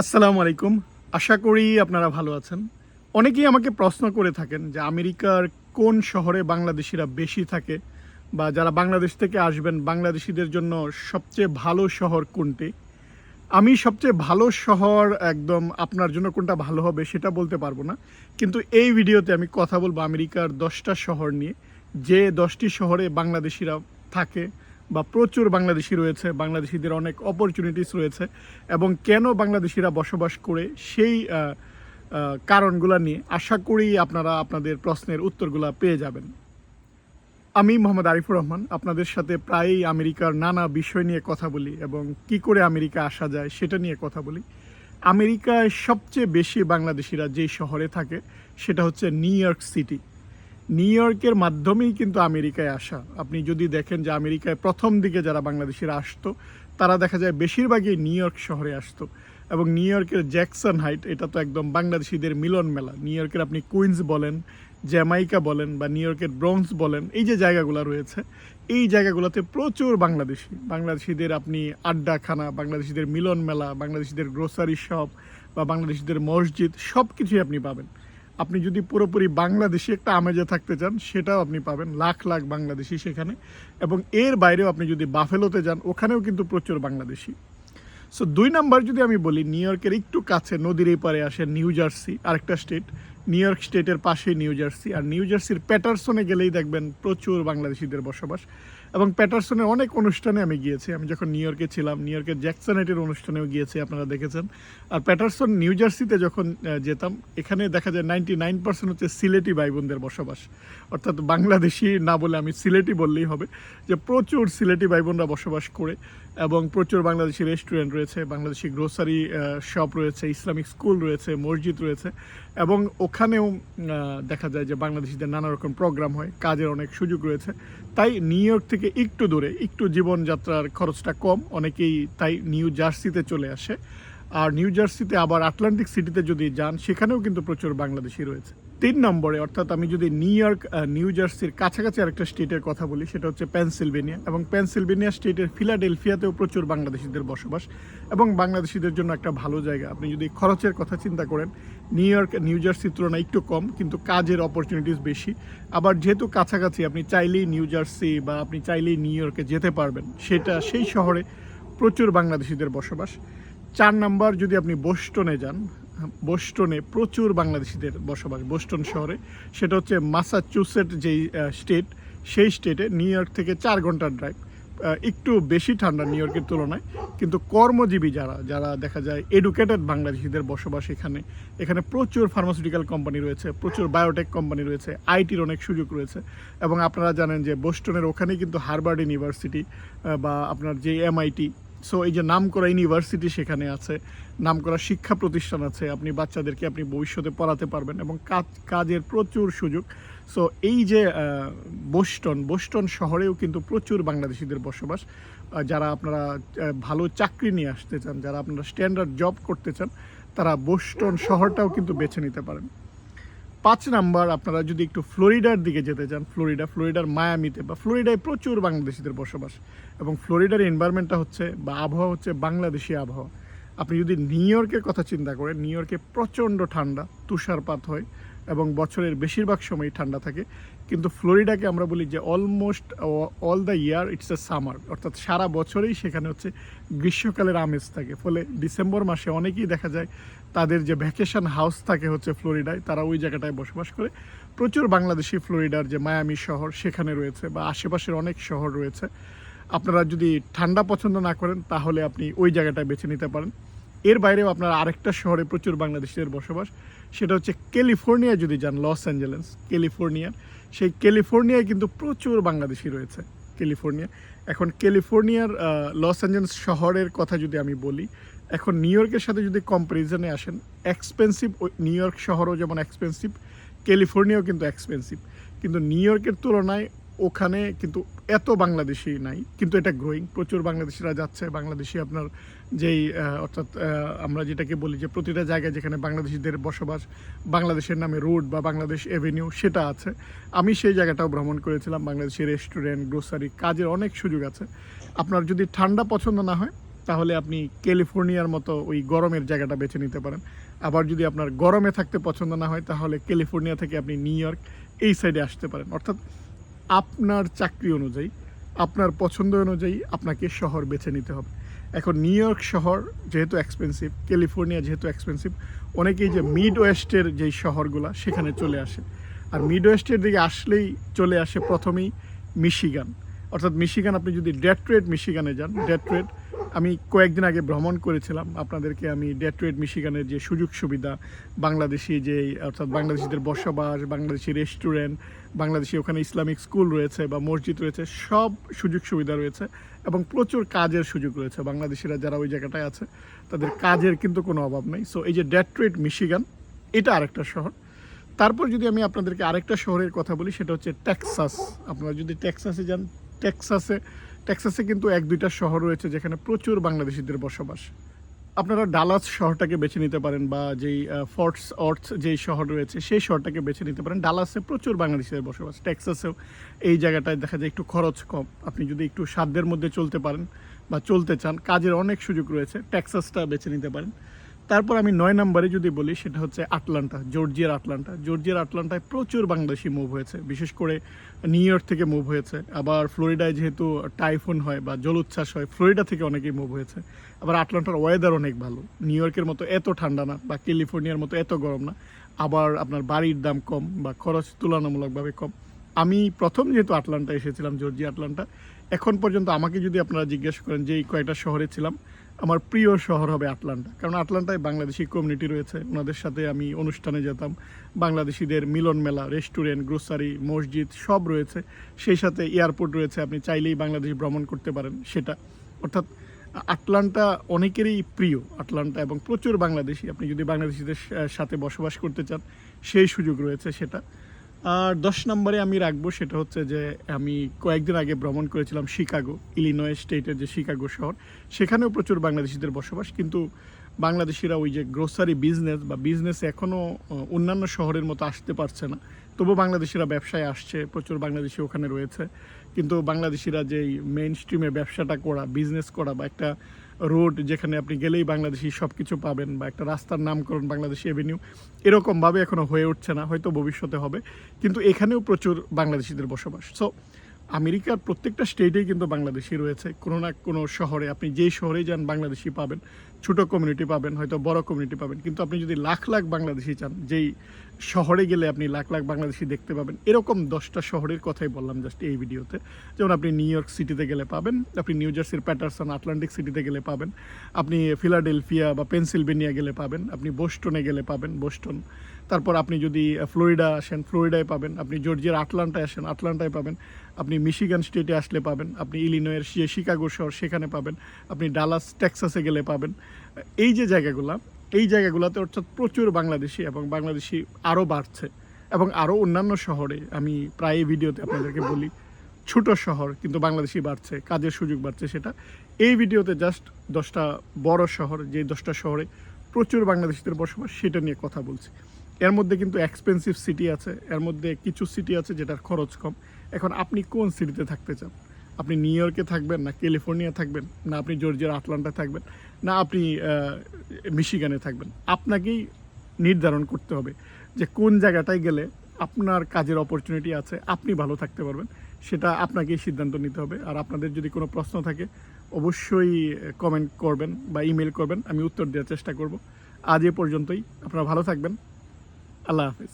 আসসালামু আলাইকুম। আশা করি আপনারা ভালো আছেন। অনেকেই আমাকে প্রশ্ন করে থাকেন যে আমেরিকার কোন শহরে বাংলাদেশিরা বেশি থাকে বা যারা বাংলাদেশ থেকে আসবেন, বাংলাদেশিদের জন্য সবচেয়ে ভালো শহর কোনটি? আমি সবচেয়ে ভালো শহর একদম আপনার জন্য কোনটা ভালো হবে সেটা বলতে পারব না। কিন্তু এই ভিডিওতে আমি কথা বলব আমেরিকার দশটা শহর নিয়ে। যে দশটি শহরে বাংলাদেশিরা থাকে বা প্রচুর বাংলাদেশি রয়েছে, বাংলাদেশিদের অনেক অপরচুনিটিস রয়েছে এবং কেন বাংলাদেশিরা বসবাস করে সেই কারণগুলো নিয়ে আশা করি আপনারা আপনাদের প্রশ্নের উত্তরগুলো পেয়ে যাবেন। আমি মোহাম্মদ আরিফুর রহমান, আপনাদের সাথে প্রায়ই আমেরিকার নানা বিষয় নিয়ে কথা বলি এবং কি করে আমেরিকা আসা যায় সেটা নিয়ে কথা বলি। আমেরিকায় সবচেয়ে বেশি বাংলাদেশিরা যেই শহরে থাকে সেটা হচ্ছে নিউ ইয়র্ক সিটি। নিউ ইয়র্কের মাধ্যমেই কিন্তু আমেরিকায় আসা। আপনি যদি দেখেন যে আমেরিকায় প্রথম দিকে যারা বাংলাদেশিরা আসতো, তারা দেখা যায় বেশিরভাগই নিউ ইয়র্ক শহরে আসতো। এবং নিউ ইয়র্কের জ্যাকসন হাইট এটা তো একদম বাংলাদেশিদের মিলন মেলা। নিউ ইয়র্কের আপনি কুইন্স বলেন জ্যামাইকা বলেন বা নিউ ইয়র্কের ব্রঞ্জ বলেন, এই যে জায়গাগুলো রয়েছে, এই জায়গাগুলোতে প্রচুর বাংলাদেশি। বাংলাদেশিদের আপনি আড্ডাখানা, বাংলাদেশিদের মিলন মেলা, বাংলাদেশিদের গ্রোসারি শপ বা বাংলাদেশিদের মসজিদ সব কিছুই আপনি পাবেন। আপনি যদি পুরোপুরি বাংলাদেশি একটা আমেজে থাকতে চান, সেটাও আপনি পাবেন লাখ লাখ বাংলাদেশি সেখানে। এবং এর বাইরেও আপনি যদি বাফেলোতে যান, ওখানেও কিন্তু প্রচুর বাংলাদেশি। সো দুই নাম্বার যদি আমি বলি, নিউ ইয়র্কের একটু কাছে, নদীর এই পারে আসে নিউ জার্সি, আরেকটা স্টেট। নিউ ইয়র্ক স্টেটের পাশেই নিউ জার্সি। আর নিউ জার্সির প্যাটারসনে গেলেই দেখবেন প্রচুর বাংলাদেশিদের বসবাস। এবং প্যাটারসনের অনেক অনুষ্ঠানে আমি গিয়েছি। আমি যখন নিউ ইয়র্কে ছিলাম, নিউ ইয়র্কের জ্যাকসনাইটের অনুষ্ঠানেও গিয়েছি, আপনারা দেখেছেন। আর প্যাটারসন নিউ জার্সিতে যখন যেতাম, এখানে দেখা যায় নাইনটি নাইন পার্সেন্ট হচ্ছে সিলেটি ভাই বোনদের বসবাস। অর্থাৎ বাংলাদেশি না বলে আমি সিলেটি বললেই হবে যে প্রচুর সিলেটি ভাই বোনরা বসবাস করে। এবং প্রচুর বাংলাদেশি রেস্টুরেন্ট রয়েছে, বাংলাদেশি গ্রোসারি শপ রয়েছে, ইসলামিক স্কুল রয়েছে, মসজিদ রয়েছে এবং ওখানেও দেখা যায় যে বাংলাদেশিদের নানা রকম প্রোগ্রাম হয়, কাজের অনেক সুযোগ রয়েছে। তাই নিউ ইয়র্ক থেকে একটু দূরে, একটু জীবনযাত্রার খরচটা কম, অনেকেই তাই নিউ জার্সিতে চলে আসে। আর নিউ জার্সিতে আবার আটলান্টিক সিটিতে যদি যান, সেখানেও কিন্তু প্রচুর বাংলাদেশি রয়েছে। তিন নম্বরে, অর্থাৎ আমি যদি নিউ ইয়র্ক নিউ জার্সির কাছাকাছি আরেকটা স্টেটের কথা বলি, সেটা হচ্ছে পেনসিলভেনিয়া। এবং পেনসিলভেনিয়া স্টেটের ফিলাডেলফিয়াতেও প্রচুর বাংলাদেশিদের বসবাস এবং বাংলাদেশিদের জন্য একটা ভালো জায়গা। আপনি যদি খরচের কথা চিন্তা করেন, নিউ ইয়র্ক, নিউ জার্সির তুলনায় একটু কম, কিন্তু কাজের অপরচুনিটিস বেশি। আবার যেহেতু কাছাকাছি, আপনি চাইলেই নিউ জার্সি বা আপনি চাইলেই নিউ ইয়র্কে যেতে পারবেন, সেটা সেই শহরে প্রচুর বাংলাদেশিদের বসবাস। চার নাম্বার, যদি আপনি বোস্টনে যান বোস্টনে প্রচুর বাংলাদেশিদের বসবাস, বোস্টন শহরে। সেটা হচ্ছে মাসাচুসেট যেই স্টেট, সেই স্টেটে নিউ ইয়র্ক থেকে চার ঘণ্টার ড্রাইভ একটু বেশি ঠান্ডা নিউ ইয়র্কের তুলনায়। কিন্তু কর্মজীবী যারা যারা দেখা যায় এডুকেটেড বাংলাদেশিদের বসবাস এখানে এখানে প্রচুর ফার্মাসিউটিক্যাল কোম্পানি রয়েছে, প্রচুর বায়োটেক কোম্পানি রয়েছে আইটির অনেক সুযোগ রয়েছে। এবং আপনারা জানেন যে বোস্টনের ওখানেই কিন্তু হার্ভার্ড ইউনিভার্সিটি বা আপনার যে এমআইটি সো এই যে নামকরা ইউনিভার্সিটি সেখানে আছে, নামকরা শিক্ষা প্রতিষ্ঠান আছে, আপনি বাচ্চাদেরকে আপনি ভবিষ্যতে পড়াতে পারবেন এবং কাজ, কাজের প্রচুর সুযোগ। সো এই যে বোস্টন বোস্টন শহরেও কিন্তু প্রচুর বাংলাদেশিদের বসবাস। যারা আপনারা ভালো চাকরি নিয়ে আসতে চান, যারা আপনারা স্ট্যান্ডার্ড জব করতে চান, তারা বোস্টন শহরটাও কিন্তু বেছে নিতে পারেন। পাঁচ নাম্বার আপনারা যদি একটু ফ্লোরিডার দিকে যেতে চান, ফ্লোরিডা, ফ্লোরিডার মায়ামিতে বা ফ্লোরিডায় প্রচুর বাংলাদেশিদের বসবাস এবং ফ্লোরিডার এনভায়রনমেন্টটা হচ্ছে বা আবহাওয়া হচ্ছে বাংলাদেশি আবহাওয়া। আপনি যদি নিউ ইয়র্কের কথা চিন্তা করেন, নিউ ইয়র্কে প্রচণ্ড ঠান্ডা, তুষারপাত হয় এবং বছরের বেশিরভাগ সময় ঠান্ডা থাকে। কিন্তু ফ্লোরিডাকে আমরা বলি যে almost, all the year it's a summer, অর্থাৎ সারা বছরেই সেখানে হচ্ছে গ্রীষ্মকালের আমেজ থাকে। ফলে ডিসেম্বর মাসে অনেকেই দেখা যায় তাদের যে ভ্যাকেশন হাউস থাকে হচ্ছে ফ্লোরিডায়, তারা ওই জায়গাটায় বসবাস করে। প্রচুর বাংলাদেশি ফ্লোরিডার যে মায়ামি শহর সেখানে রয়েছে বা আশেপাশের অনেক শহর রয়েছে। আপনারা যদি ঠান্ডা পছন্দ না করেন, তাহলে আপনি ওই জায়গাটায় বেছে নিতে পারেন। এর বাইরেও আপনার আরেকটা শহরে প্রচুর বাংলাদেশিদের বসবাস, সেটা হচ্ছে ক্যালিফোর্নিয়া যদি যান, লস অ্যাঞ্জেলেস ক্যালিফোর্নিয়া সেই ক্যালিফোর্নিয়ায় কিন্তু প্রচুর বাংলাদেশি রয়েছে, ক্যালিফোর্নিয়া। এখন ক্যালিফোর্নিয়ার লস অ্যাঞ্জেলস শহরের কথা যদি আমি বলি, এখন নিউ ইয়র্কের সাথে যদি কম্পারিজনে আসেন এক্সপেন্সিভ নিউ ইয়র্ক শহরও যেমন এক্সপেন্সিভ ক্যালিফোর্নিয়াও কিন্তু এক্সপেন্সিভ কিন্তু নিউ ইয়র্কের তুলনায় ওখানে কিন্তু এত বাংলাদেশি নাই, কিন্তু এটা গ্রোয়িং প্রচুর বাংলাদেশিরা যাচ্ছে, বাংলাদেশি আপনার যেই অর্থাৎ আমরা যেটাকে বলি যে প্রতিটা জায়গায় যেখানে বাংলাদেশিদের বসবাস, বাংলাদেশের নামে রোড বা বাংলাদেশ এভিনিউ সেটা আছে। আমি সেই জায়গাটাও ভ্রমণ করেছিলাম, বাংলাদেশের রেস্টুরেন্ট, গ্রোসারি, কাজের অনেক সুযোগ আছে। আপনার যদি ঠান্ডা পছন্দ না হয়, তাহলে আপনি ক্যালিফোর্নিয়ার মতো ওই গরমের জায়গাটা বেছে নিতে পারেন। আবার যদি আপনার গরমে থাকতে পছন্দ না হয়, তাহলে ক্যালিফোর্নিয়া থেকে আপনি নিউ ইয়র্ক এই সাইডে আসতে পারেন। অর্থাৎ, আপনার চাকরি অনুযায়ী, আপনার পছন্দ অনুযায়ী আপনাকে শহর বেছে নিতে হবে। এখন নিউ ইয়র্ক শহর যেহেতু এক্সপেন্সিভ ক্যালিফোর্নিয়া যেহেতু এক্সপেন্সিভ অনেকেই যে মিড ওয়েস্টের যেই শহরগুলো সেখানে চলে আসে। আর মিড ওয়েস্টের দিকে আসলেই চলে আসে প্রথমেই মিশিগান অর্থাৎ মিশিগান আপনি যদি ডেট্রেড মিশিগানে যান ডেট্রেড আমি কয়েকদিন আগে ভ্রমণ করেছিলাম। আপনাদেরকে আমি ডেট্রেড মিশিগানের যে সুযোগ সুবিধা, বাংলাদেশি যে অর্থাৎ বাংলাদেশিদের বসবাস, বাংলাদেশি রেস্টুরেন্ট বাংলাদেশি ওখানে ইসলামিক স্কুল রয়েছে বা মসজিদ রয়েছে, সব সুযোগ সুবিধা রয়েছে এবং প্রচুর কাজের সুযোগ রয়েছে। বাংলাদেশিরা যারা ওই জায়গাটায় আছে, তাদের কাজের কিন্তু কোনো অভাব নেই। সো এই যে ডেট্রেড মিশিগান এটা আরেকটা শহর। তারপর যদি আমি আপনাদেরকে আরেকটা শহরের কথা বলি, সেটা হচ্ছে টেক্সাস আপনারা যদি টেক্সাসে যান টেক্সাসে টেক্সাসে কিন্তু এক, দুইটা শহর রয়েছে যেখানে প্রচুর বাংলাদেশিদের বসবাস। আপনারা ডালাস শহরটাকে বেছে নিতে পারেন বা যেই ফর্টস অর্থ যেই শহর রয়েছে সেই শহরটাকে বেছে নিতে পারেন। ডালাসে প্রচুর বাংলাদেশিদের বসবাস। টেক্সাসেও এই জায়গাটায় দেখা যায় একটু খরচ কম। আপনি যদি একটু সাধ্যের মধ্যে চলতে পারেন বা চলতে চান, কাজের অনেক সুযোগ রয়েছে, টেক্সাসটা বেছে নিতে পারেন। তারপর আমি নয় নম্বরে যদি বলি, সেটা হচ্ছে আটলান্টা, জর্জিয়ার আটলান্টা। জর্জিয়ার আটলান্টায় প্রচুর বাংলাদেশি মুভ হয়েছে, বিশেষ করে নিউ ইয়র্ক থেকে মুভ হয়েছে। আবার ফ্লোরিডায় যেহেতু টাইফুন হয় বা জলোচ্ছ্বাস হয়, ফ্লোরিডা থেকে অনেকেই মুভ হয়েছে। আবার আটলান্টার ওয়েদার অনেক ভালো। নিউ ইয়র্কের মতো এত ঠান্ডা না বা ক্যালিফোর্নিয়ার মতো এত গরম না। আবার আপনার বাড়ির দাম কম বা খরচ তুলনামূলকভাবে কম। আমি প্রথম যেহেতু আটলান্টা এসেছিলাম, জর্জিয়া আটলান্টা, এখন পর্যন্ত আমাকে যদি আপনারা জিজ্ঞেস করেন যে এই কয়েকটা শহরে ছিলাম আমার প্রিয় শহর হবে আটলান্টা। কারণ আটলান্টায় বাংলাদেশি কমিউনিটি রয়েছে। ওনাদের সাথে আমি অনুষ্ঠানে যেতাম। বাংলাদেশিদের মিলন মেলা রেস্টুরেন্ট গ্রোসারি মসজিদ সব রয়েছে। সেই সাথে এয়ারপোর্ট রয়েছে। আপনি চাইলেই বাংলাদেশ ভ্রমণ করতে পারেন সেটা। অর্থাৎ আটলান্টা অনেকেরই প্রিয়। আটলান্টা এবং প্রচুর বাংলাদেশি। আপনি যদি বাংলাদেশিদের সাথে বসবাস করতে চান, সেই সুযোগ রয়েছে সেটা। আর দশ নম্বরে আমি রাখব সেটা হচ্ছে যে আমি কয়েকদিন আগে ভ্রমণ করেছিলাম শিকাগো ইলিনয় স্টেটের যে শিকাগো শহর। সেখানেও প্রচুর বাংলাদেশিদের বসবাস, কিন্তু বাংলাদেশিরা ওই যে গ্রোসারি বিজনেস বা বিজনেস এখনও অন্যান্য শহরের মতো আসতে পারছে না। তবু বাংলাদেশিরা ব্যবসায় আসছে, প্রচুর বাংলাদেশি ওখানে রয়েছে। কিন্তু বাংলাদেশিরা যেই মেইন স্ট্রিমে ব্যবসাটা করা বিজনেস করা বা একটা রোড যেখানে আপনি গেলেই বাংলাদেশি সব কিছু পাবেন বা একটা রাস্তার নামকরণ বাংলাদেশি এভিনিউ, এরকমভাবে এখনও হয়ে উঠছে না, হয়তো ভবিষ্যতে হবে। কিন্তু এখানেও প্রচুর বাংলাদেশিদের বসবাস। সো আমেরিকার প্রত্যেকটা স্টেটেই কিন্তু বাংলাদেশি রয়েছে। কোনো না কোনো শহরে আপনি যেই শহরেই যান, বাংলাদেশি পাবেন। ছোট কমিউনিটি পাবেন, হয়তো বড় কমিউনিটি পাবেন। কিন্তু আপনি যদি লাখ লাখ বাংলাদেশি চান, যেই শহরে গেলে আপনি লাখ লাখ বাংলাদেশি দেখতে পাবেন। এরকম দশটা শহরের কথাই বললাম জাস্ট এই ভিডিওতে যেমন আপনি নিউ ইয়র্ক সিটিতে গেলে পাবেন, আপনি নিউ জার্সির প্যাটারসন, আটলান্টিক সিটিতে গেলে পাবেন। আপনি ফিলাডেলফিয়া বা পেনসিলভেনিয়া গেলে পাবেন। আপনি বোস্টনে গেলে পাবেন, বোস্টন। তারপর আপনি যদি ফ্লোরিডা আসেন, ফ্লোরিডায় পাবেন। আপনি জর্জিয়ার আটলান্টায় আসেন, আটলান্টায় পাবেন। আপনি মিশিগান স্টেটে আসলে পাবেন। আপনি ইলিনয়ের শিকাগো শহর সেখানে পাবেন। আপনি ডালাস, টেক্সাসে গেলে পাবেন। এই যে জায়গাগুলো, এই জায়গাগুলোতে অর্থাৎ প্রচুর বাংলাদেশি এবং বাংলাদেশি আরও বাড়ছে এবং আরও অন্যান্য শহরে, আমি প্রায় ভিডিওতে আপনাদেরকে বলি, ছোট শহর কিন্তু বাংলাদেশি বাড়ছে, কাজের সুযোগ বাড়ছে সেটা। এই ভিডিওতে জাস্ট দশটা বড় শহর, যে দশটা শহরে প্রচুর বাংলাদেশিদের বসবাস, সেটা নিয়ে কথা বলছি। এর মধ্যে কিন্তু এক্সপেন্সিভ সিটি আছে, এর মধ্যে কিছু সিটি আছে যেটার খরচ কম। এখন আপনি কোন সিটিতে থাকতে চান? আপনি নিউ ইয়র্কে থাকবেন, না ক্যালিফোর্নিয়া থাকবেন, না আপনি জর্জিয়ার আটলান্টা থাকবেন, না আপনি মিশিগানে থাকবেন। আপনাকেই নির্ধারণ করতে হবে যে কোন জায়গাটায় গেলে আপনার কাজের অপরচুনিটি আছে, আপনি ভালো থাকতে পারবেন। সেটা আপনাকেই সিদ্ধান্ত নিতে হবে। আর আপনাদের যদি কোনো প্রশ্ন থাকে, অবশ্যই কমেন্ট করবেন বা ইমেল করবেন, আমি উত্তর দেওয়ার চেষ্টা করব। আজ এ পর্যন্তই, আপনারা ভালো থাকবেন। আল্লাহ হাফিজ